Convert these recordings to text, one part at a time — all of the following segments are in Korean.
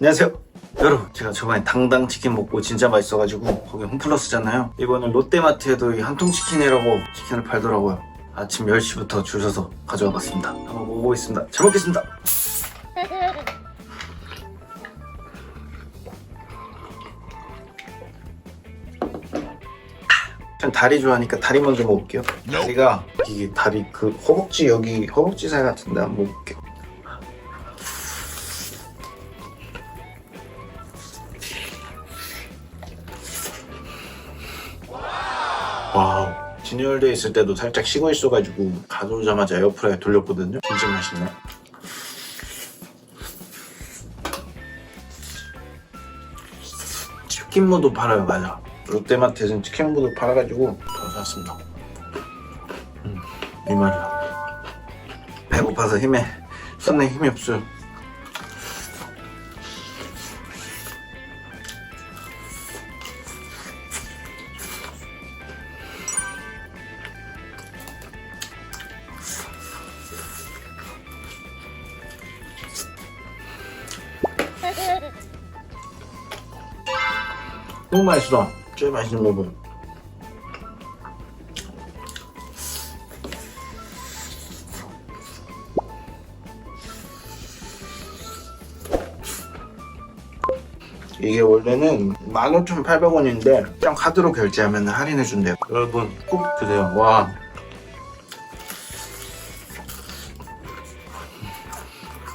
안녕하세요. 여러분, 제가 저번에 당당 치킨 먹고 진짜 맛있어가지고 거기 홈플러스잖아요. 이번에 롯데마트에도 이 한통치킨이라고 치킨을 팔더라고요. 아침 10시부터 줄 서서 가져와 봤습니다. 한번 먹어보겠습니다. 잘 먹겠습니다. 전 다리 좋아하니까 다리 먼저 먹을게요. 다리가 이게 다리 그 허벅지 여기 허벅지 살 같은데 한번 먹을게요. 와우. 진열돼 있을 때도 살짝 식어 있어가지고 가져오자마자 에어프라이어 돌렸거든요. 진짜 맛있네. 치킨무도 팔아요, 맞아. 롯데마트에서는 치킨무도 팔아가지고 더 샀습니다. 음, 이 말이야. 배고파서 힘에 손에 힘이 없어요. 너무 맛있어. 제일 맛있는 부분. 이게 원래는 15,800원인데 그냥 카드로 결제하면 할인해준대요. 여러분 꼭 드세요. 와.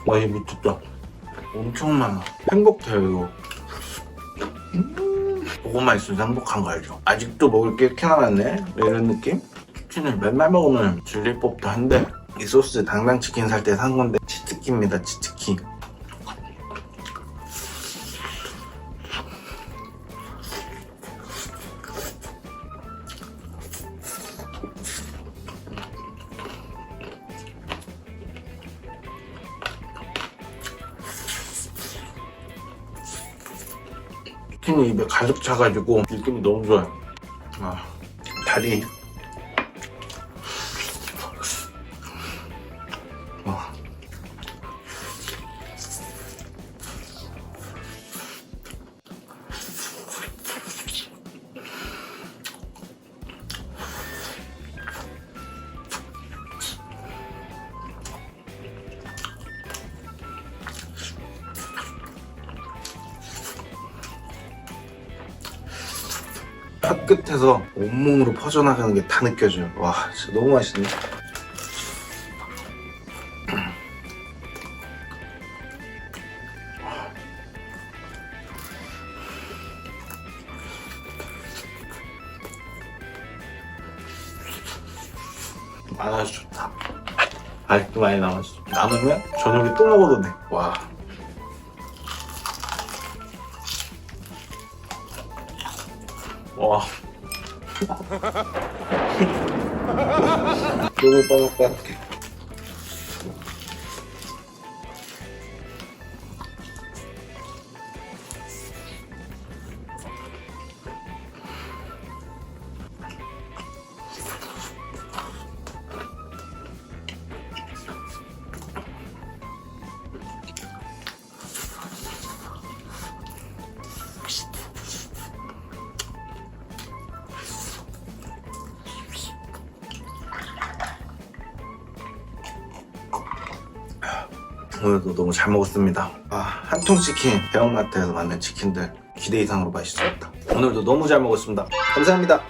와, 이 미쳤다. 엄청 많아. 행복해요, 이거. 그거만 있어도 행복한 거 알죠? 아직도 먹을 게 이렇게 남았네? 이런 느낌? 치킨을 맨날 먹으면 질릴 법도 한데 이 소스 당당 치킨 살 때 산 건데 치트키입니다 치트키 치킨이 입에 가득 차가지고 느낌이 너무 좋아요. 아, 다리 팥 끝에서 온몸으로 퍼져나가는 게 다 느껴져요. 와, 진짜 너무 맛있네. 많아서 좋다. 아직도 많이 남았어. 남으면 저녁에 또 먹어도 돼. 와. 와. 너무 빠삭빠삭해. 오늘도 너무 잘 먹었습니다. 아, 한통 치킨 대형마트에서 만든 치킨들 기대 이상으로 맛있었다. 오늘도 너무 잘 먹었습니다. 감사합니다.